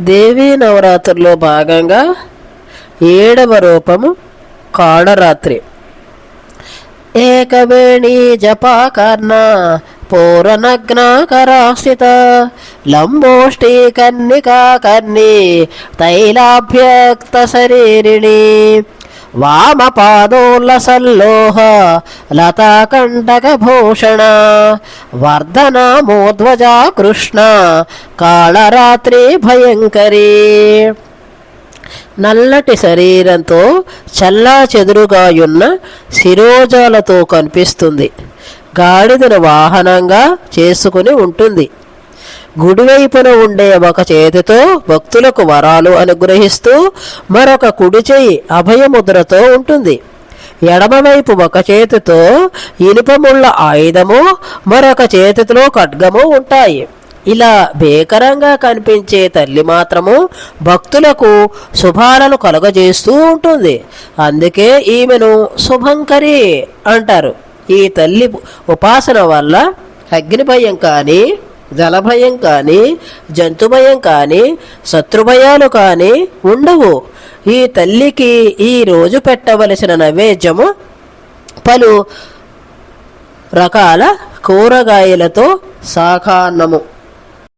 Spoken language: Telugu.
దేవీ నవరాత్రుల్లో భాగంగా ఏడవ రూపము కాళరాత్రి. ఏకవేణి జపాకర్ణ పూరనగ్నాకరాశ్రిత లంబోష్టి కన్నికా కర్ణి తైలాభ్యక్త శరీరిణి. వామపాదోల్లసల్లోహ లతాకంటకభూషణ వర్ధనామోధ్వజా కృష్ణ కాళరాత్రి భయంకరీ. నల్లటి శరీరంతో చల్లా చెదురుగాయున్న శిరోజాలతో కనిపిస్తుంది. గాడిదను వాహనంగా చేసుకుని ఉంటుంది. గుడివైపున ఉండే ఒక చేతితో భక్తులకు వరాలు అనుగ్రహిస్తూ మరొక కుడి చేయి అభయముద్రతో ఉంటుంది. ఎడమవైపు ఒక చేతితో ఇనుపముళ్ళ ఆయుధము మరొక చేతితో ఖడ్గము ఉంటాయి. ఇలా భీకరంగా కనిపించే తల్లి మాత్రము భక్తులకు శుభాలను కలుగజేస్తూ ఉంటుంది. అందుకే ఈమెను శుభంకరి అంటారు. ఈ తల్లి ఉపాసన వల్ల అగ్నిభయం కానీ జలభయం కానీ జంతు భయం కానీ శత్రుభయాలు కానీ ఉండవు. ఈ తల్లికి ఈ రోజు పెట్టవలసిన నైవేద్యము పలు రకాల కూరగాయలతో సాకాన్నము.